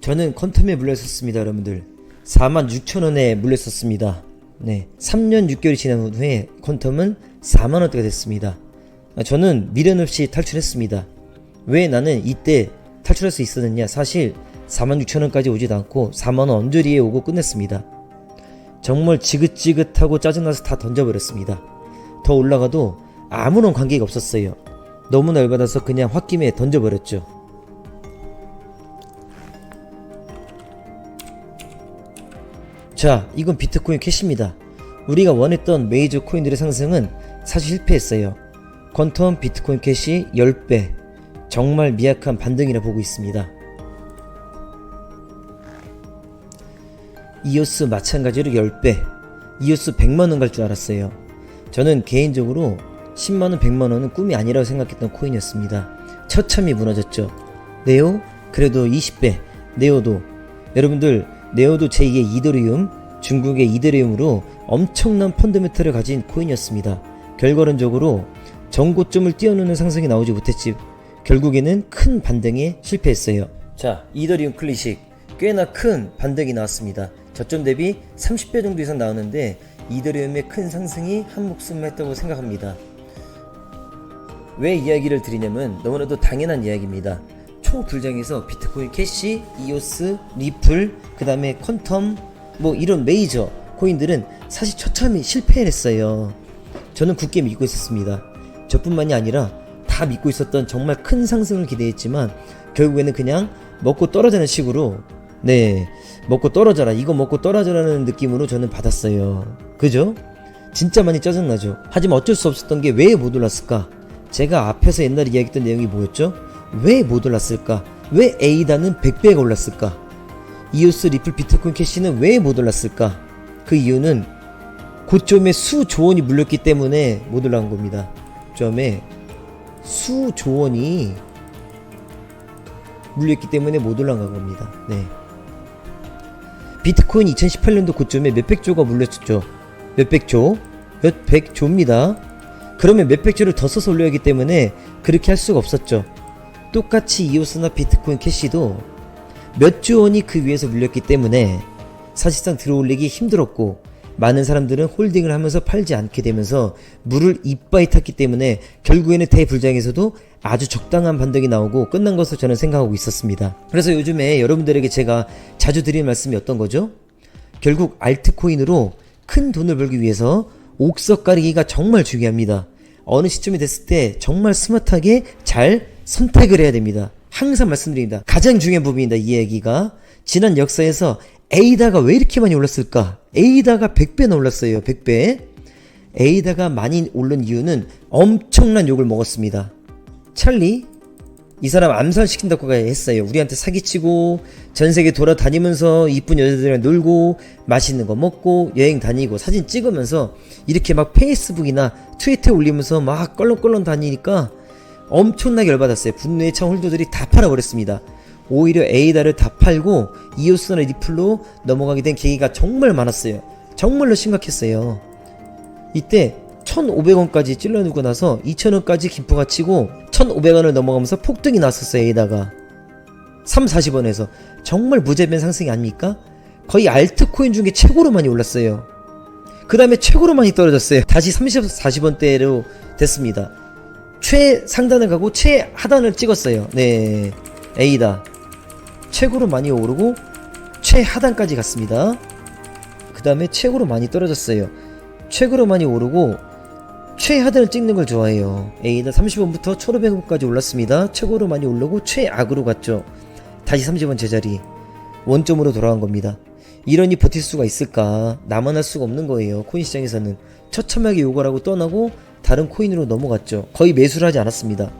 저는 컨텀에 물렸었습니다, 여러분들. 46,000원에 물렸었습니다. 네. 3년 6개월이 지난 후에 컨텀은 4만원대가 됐습니다. 아, 저는 미련 없이 탈출했습니다. 왜 나는 이때 탈출할 수 있었느냐? 사실 46,000원까지 오지도 않고 4만원 언저리에 오고 끝냈습니다. 정말 지긋지긋하고 짜증나서 다 던져버렸습니다. 더 올라가도 아무런 관계가 없었어요. 너무나 열받아서 그냥 홧김에 던져버렸죠. 자, 이건 비트코인 캐시입니다. 우리가 원했던 메이저 코인들의 상승은 사실 실패했어요. 퀀텀 비트코인 캐시 10배. 정말 미약한 반등이라 보고 있습니다. 이오스 마찬가지로 10배. 이오스 100만원 갈 줄 알았어요. 저는 개인적으로 10만원, 100만원은 꿈이 아니라고 생각했던 코인이었습니다. 처참히 무너졌죠. 네오? 그래도 20배. 네오도. 여러분들, 네오도 제2의 이더리움, 중국의 이더리움으로 엄청난 펀드메탈을 가진 코인이었습니다. 결과론적으로 전고점을 뛰어넘는 상승이 나오지 못했지 결국에는 큰 반등에 실패했어요. 자, 이더리움 클래식 꽤나 큰 반등이 나왔습니다. 저점 대비 30배 정도 이상 나오는데 이더리움의 큰 상승이 한 목숨 했다고 생각합니다. 왜 이야기를 드리냐면 너무나도 당연한 이야기입니다. 초불장에서 비트코인 캐시, 이오스, 리플, 그 다음에 퀀텀 뭐 이런 메이저 코인들은 사실 처참히 실패를 했어요. 저는 굳게 믿고 있었습니다. 저뿐만이 아니라 다 믿고 있었던 정말 큰 상승을 기대했지만 결국에는 그냥 먹고 떨어지는 식으로 네 먹고 떨어져라 이거 먹고 떨어져라는 느낌으로 저는 받았어요. 그죠? 진짜 많이 짜증나죠. 하지만 어쩔 수 없었던 게 왜 못 올랐을까? 제가 앞에서 옛날에 이야기했던 내용이 뭐였죠? 왜 못 올랐을까? 왜 에이다는 100배가 올랐을까? 이오스 리플 비트코인 캐시는 왜 못 올랐을까? 그 이유는 고점에 수조원이 물렸기 때문에 못 올라간 겁니다. 고점에 수조원이 물렸기 때문에 못 올라간 겁니다. 네. 비트코인 2018년도 고점에 몇백 조가 물렸었죠. 몇백 조? 몇백 조입니다. 그러면 몇백 조를 더 써서 올려야 하기 때문에 그렇게 할 수가 없었죠. 똑같이 이오스나 비트코인 캐시도 몇조 원이 그 위에서 물렸기 때문에 사실상 들어올리기 힘들었고 많은 사람들은 홀딩을 하면서 팔지 않게 되면서 물을 이빠이 탔기 때문에 결국에는 대불장에서도 아주 적당한 반등이 나오고 끝난 것으로 저는 생각하고 있었습니다. 그래서 요즘에 여러분들에게 제가 자주 드리는 말씀이 어떤 거죠? 결국 알트코인으로 큰 돈을 벌기 위해서 옥석 가리기가 정말 중요합니다. 어느 시점이 됐을 때 정말 스마트하게 잘 선택을 해야 됩니다. 항상 말씀드립니다. 가장 중요한 부분이다, 이 얘기가. 지난 역사에서 에이다가 왜 이렇게 많이 올랐을까? 에이다가 100배나 올랐어요, 100배. 에이다가 많이 오른 이유는 엄청난 욕을 먹었습니다. 찰리? 이 사람 암살시킨다고 했어요. 우리한테 사기치고 전 세계 돌아다니면서 이쁜 여자들이랑 놀고 맛있는 거 먹고 여행 다니고 사진 찍으면서 이렇게 막 페이스북이나 트위터에 올리면서 막 껄렁껄렁 다니니까 엄청나게 열받았어요. 분노의 창 홀더들이 다 팔아버렸습니다. 오히려 에이다를 다 팔고 이오스나 리플로 넘어가게 된 계기가 정말 많았어요. 정말로 심각했어요. 이때 1,500원까지 찔러누고 나서 2,000원까지 김포가 치고 1,500원을 넘어가면서 폭등이 났었어요, 에이다가. 3, 40원에서. 정말 무제변 상승이 아닙니까? 거의 알트코인 중에 최고로 많이 올랐어요. 그 다음에 최고로 많이 떨어졌어요. 다시 30, 40원대로 됐습니다. 최상단을 가고 최하단을 찍었어요. 네. 에이다. 최고로 많이 오르고 최하단까지 갔습니다. 그 다음에 최고로 많이 떨어졌어요. 최고로 많이 오르고 최하단을 찍는 걸 좋아해요. 에이다 30원부터 1500원까지 올랐습니다. 최고로 많이 오르고 최악으로 갔죠. 다시 30원 제자리. 원점으로 돌아간 겁니다. 이러니 버틸 수가 있을까? 할 수가 없는 거예요. 코인 시장에서는. 처참하게 욕을 하고 떠나고 다른 코인으로 넘어갔죠. 거의 매수를 하지 않았습니다.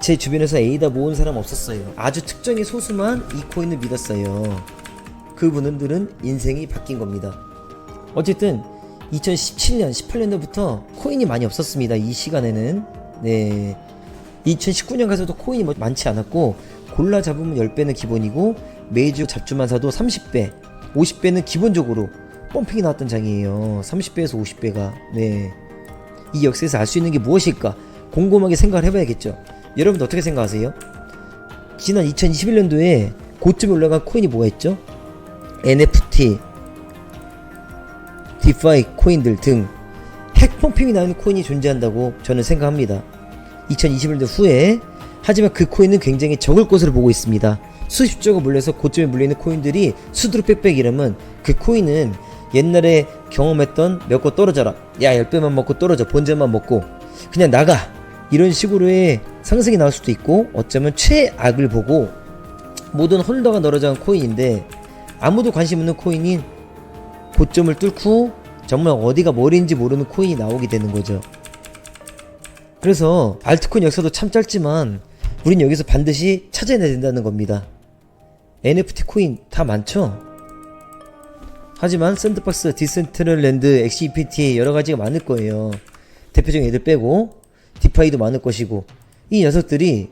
제 주변에서 에이다 모은 사람 없었어요. 아주 특정의 소수만 이 코인을 믿었어요. 그분들은 인생이 바뀐 겁니다. 어쨌든 2017년, 18년도부터 코인이 많이 없었습니다. 이 시간에는. 네. 2019년 가서도 코인이 뭐 많지 않았고, 골라 잡으면 10배는 기본이고, 메이저 잡주만 사도 30배, 50배는 기본적으로 펌핑이 나왔던 장이에요. 30배에서 50배가. 네. 이 역사에서 알 수 있는 게 무엇일까? 곰곰하게 생각을 해봐야겠죠. 여러분도 어떻게 생각하세요? 지난 2021년도에 고점에 올라간 코인이 뭐가 있죠? NFT, 디파이 코인들 등 핵pom핑이 나오는 코인이 존재한다고 저는 생각합니다. 2021년 후에 하지만 그 코인은 굉장히 적을 것으로 보고 있습니다. 수십 조가 물려서 고점에 물리는 코인들이 수두룩 빽빽 이러면 그 코인은 옛날에 경험했던 몇 거 떨어져라. 야, 10배만 먹고 떨어져. 본전만 먹고 그냥 나가. 이런 식으로의 상승이 나올 수도 있고 어쩌면 최악을 보고 모든 홀더가 널어져간 코인인데 아무도 관심 없는 코인이 고점을 뚫고 정말 어디가 머리인지 모르는 코인이 나오게 되는 거죠. 그래서 알트코인 역사도 참 짧지만 우린 여기서 반드시 찾아내야 된다는 겁니다. NFT 코인 다 많죠? 하지만 샌드박스, 디센트럴랜드, XEPT 여러 가지가 많을 거예요. 대표적인 애들 빼고 디파이도 많을 것이고 이 녀석들이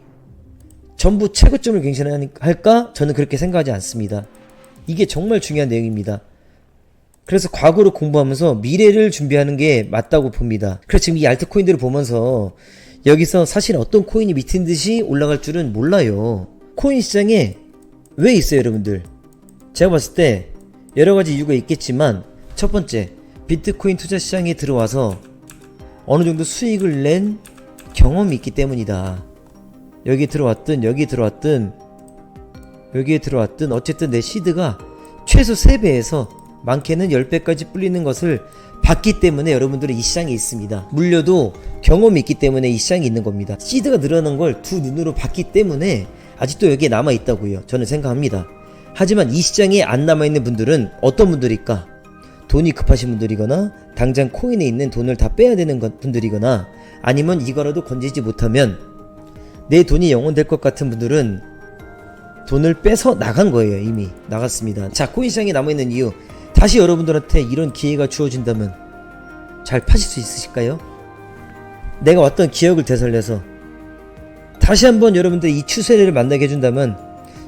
전부 최고점을 갱신할까? 저는 그렇게 생각하지 않습니다. 이게 정말 중요한 내용입니다. 그래서 과거를 공부하면서 미래를 준비하는 게 맞다고 봅니다. 그래서 지금 이 알트코인들을 보면서 여기서 사실 어떤 코인이 미친 듯이 올라갈 줄은 몰라요. 코인 시장에 왜 있어요, 여러분들? 제가 봤을 때 여러 가지 이유가 있겠지만 첫 번째, 비트코인 투자 시장에 들어와서 어느 정도 수익을 낸 경험이 있기 때문이다. 여기 들어왔든 여기 들어왔든 여기에 들어왔든 어쨌든 내 시드가 최소 3배에서 많게는 10배까지 불리는 것을 봤기 때문에 여러분들은 이 시장에 있습니다. 물려도 경험이 있기 때문에 이 시장에 있는 겁니다. 시드가 늘어난 걸 두 눈으로 봤기 때문에 아직도 여기에 남아 있다고요. 저는 생각합니다. 하지만 이 시장에 안 남아 있는 분들은 어떤 분들일까? 돈이 급하신 분들이거나 당장 코인에 있는 돈을 다 빼야 되는 것- 분들이거나 아니면 이거라도 건지지 못하면 내 돈이 영원될 것 같은 분들은 돈을 빼서 나간 거예요 이미 나갔습니다 자 코인 시장에 남아있는 이유 다시 여러분들한테 이런 기회가 주어진다면 잘 파실 수 있으실까요? 내가 어떤 기억을 되살려서 다시 한번 여러분들 이 추세를 만나게 해준다면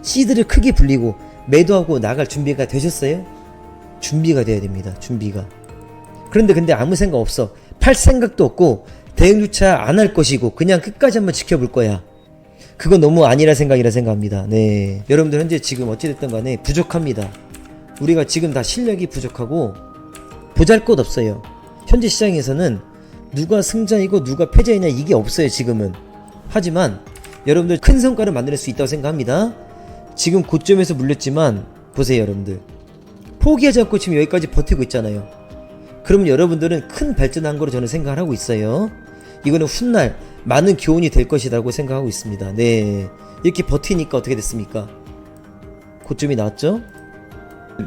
시드를 크게 불리고 매도하고 나갈 준비가 되셨어요? 준비가 돼야 됩니다. 준비가. 그런데 근데 아무 생각 없어. 팔 생각도 없고 대응조차 안 할 것이고 그냥 끝까지 한번 지켜볼 거야. 그건 너무 아니라 생각이라 생각합니다. 네. 여러분들 현재 지금 어찌됐든 간에 부족합니다. 우리가 지금 다 실력이 부족하고 보잘 것 없어요. 현재 시장에서는 누가 승자이고 누가 패자이냐 이게 없어요 지금은. 하지만 여러분들 큰 성과를 만들 수 있다고 생각합니다 지금 고점에서 물렸지만 보세요 여러분들 포기하지 않고 지금 여기까지 버티고 있잖아요 그러면 여러분들은 큰 발전한 거로 저는 생각을 하고 있어요. 이거는 훗날 많은 교훈이 될 것이라고 생각하고 있습니다. 네. 이렇게 버티니까 어떻게 됐습니까? 고점이 나왔죠?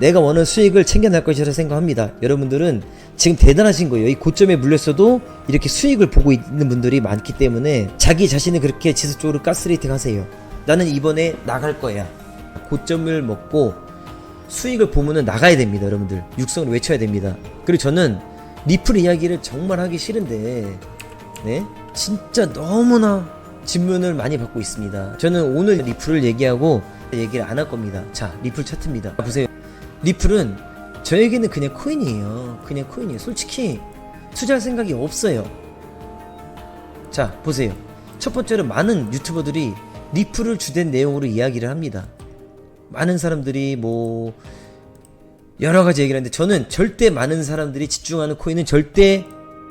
내가 원하는 수익을 챙겨낼 것이라 생각합니다. 여러분들은 지금 대단하신 거예요. 이 고점에 물렸어도 이렇게 수익을 보고 있는 분들이 많기 때문에 자기 자신을 그렇게 지속적으로 가스레이팅 하세요. 나는 이번에 나갈 거야. 고점을 먹고 수익을 보면은 나가야 됩니다, 여러분들. 육성을 외쳐야 됩니다. 그리고 저는 리플 이야기를 정말 하기 싫은데, 네? 진짜 너무나 질문을 많이 받고 있습니다. 저는 오늘 리플을 얘기하고 얘기를 안 할 겁니다. 자, 리플 차트입니다. 보세요. 리플은 저에게는 그냥 코인이에요. 그냥 코인이에요. 솔직히 투자할 생각이 없어요. 자, 보세요. 첫 번째로 많은 유튜버들이 리플을 주된 내용으로 이야기를 합니다. 많은 사람들이 뭐 여러 가지 얘기를 하는데 저는 절대 많은 사람들이 집중하는 코인은 절대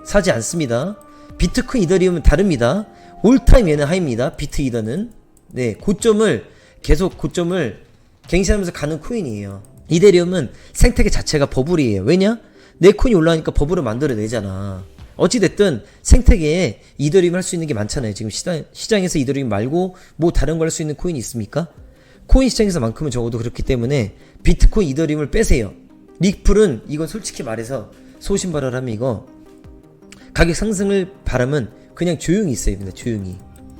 사지 않습니다. 비트코인 이더리움은 다릅니다. 올타임 얘는 하입니다. 비트 이더는 네 고점을 계속 고점을 갱신하면서 가는 코인이에요. 이더리움은 생태계 자체가 버블이에요. 왜냐? 내 코인이 올라가니까 버블을 만들어내잖아. 어찌됐든 생태계에 이더리움 할 수 있는 게 많잖아요. 지금 시장, 시장에서 이더리움 말고 뭐 다른 걸 할 수 있는 코인이 있습니까? 코인 시장에서만큼은 적어도 그렇기 때문에 비트코인 이더리움을 빼세요. 리플은 이건 솔직히 말해서 소신발언하면 이거 가격 상승을 바라면 그냥 조용히 있어야 됩니다. 조용히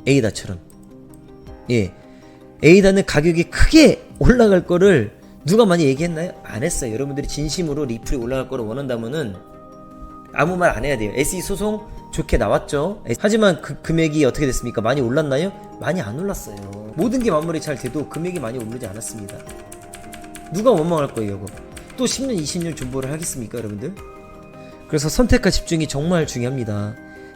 에이다처럼 예 에이다는 가격이 크게 올라갈 거를 누가 많이 얘기했나요? 안 했어요. 여러분들이 진심으로 리플이 올라갈 거를 원한다면은 아무 말 안 해야 돼요. SE 소송 좋게 나왔죠. 하지만 그 금액이 어떻게 됐습니까? 많이 올랐나요? 많이 안 올랐어요. 모든 게 마무리 잘 돼도 금액이 많이 오르지 않았습니다. 누가 원망할 거예요, 이거? 또 10년, 20년 존버를 하겠습니까, 여러분들? 그래서 선택과 집중이 정말 중요합니다.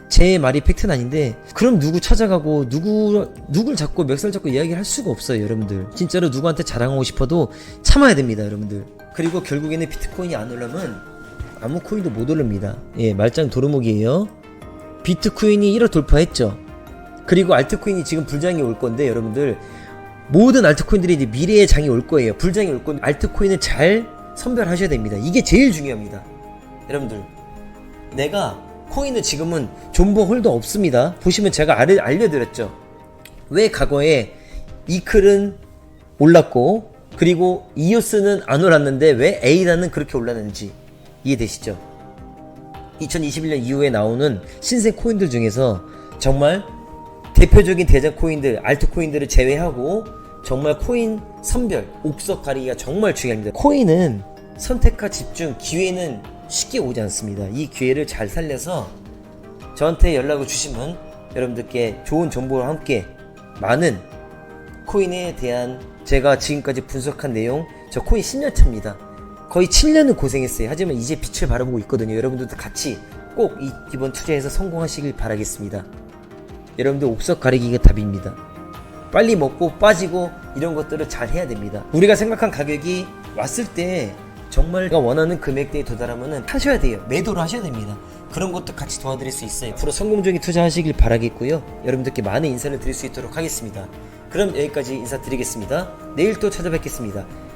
제 말이 팩트는 아닌데 그럼 누구 찾아가고 누구 누굴 잡고 멱살 잡고 이야기를 할 수가 없어요 여러분들 진짜로 누구한테 자랑하고 싶어도 참아야 됩니다 여러분들 그리고 결국에는 비트코인이 안 올라면 아무 코인도 못 오릅니다. 예 말짱 도루묵이에요. 비트코인이 1억 돌파했죠. 그리고 알트코인이 지금 불장이 올 건데 여러분들 모든 알트코인들이 이제 미래의 장이 올 거예요. 불장이 올 건데 알트코인을 잘 선별하셔야 됩니다. 이게 제일 중요합니다. 여러분들 내가 코인은 지금은 존버 홀더 없습니다. 보시면 제가 알, 알려드렸죠. 왜 과거에 이클은 올랐고 그리고 이오스는 안 올랐는데 왜 에이다는 그렇게 올랐는지 이해되시죠? 2021년 이후에 나오는 신생 코인들 중에서 정말 대표적인 대장 코인들, 알트 코인들을 제외하고 정말 코인 선별, 옥석 가리기가 정말 중요합니다. 코인은 선택과 집중, 기회는 쉽게 오지 않습니다. 이 기회를 잘 살려서 저한테 연락을 주시면 여러분들께 좋은 정보와 함께 많은 코인에 대한 제가 지금까지 분석한 내용 저 코인 10년 차입니다. 거의 7년은 고생했어요. 하지만 이제 빛을 발하고 있거든요. 여러분들도 같이 꼭 이, 이번 투자에서 성공하시길 바라겠습니다. 여러분들 옥석 가리기가 답입니다. 빨리 먹고 빠지고 이런 것들을 잘 해야 됩니다. 우리가 생각한 가격이 왔을 때 정말 내가 원하는 금액대에 도달하면 하셔야 돼요. 매도를 하셔야 됩니다. 그런 것도 같이 도와드릴 수 있어요. 앞으로 성공적인 투자하시길 바라겠고요. 여러분들께 많은 인사를 드릴 수 있도록 하겠습니다. 그럼 여기까지 인사드리겠습니다. 내일 또 찾아뵙겠습니다.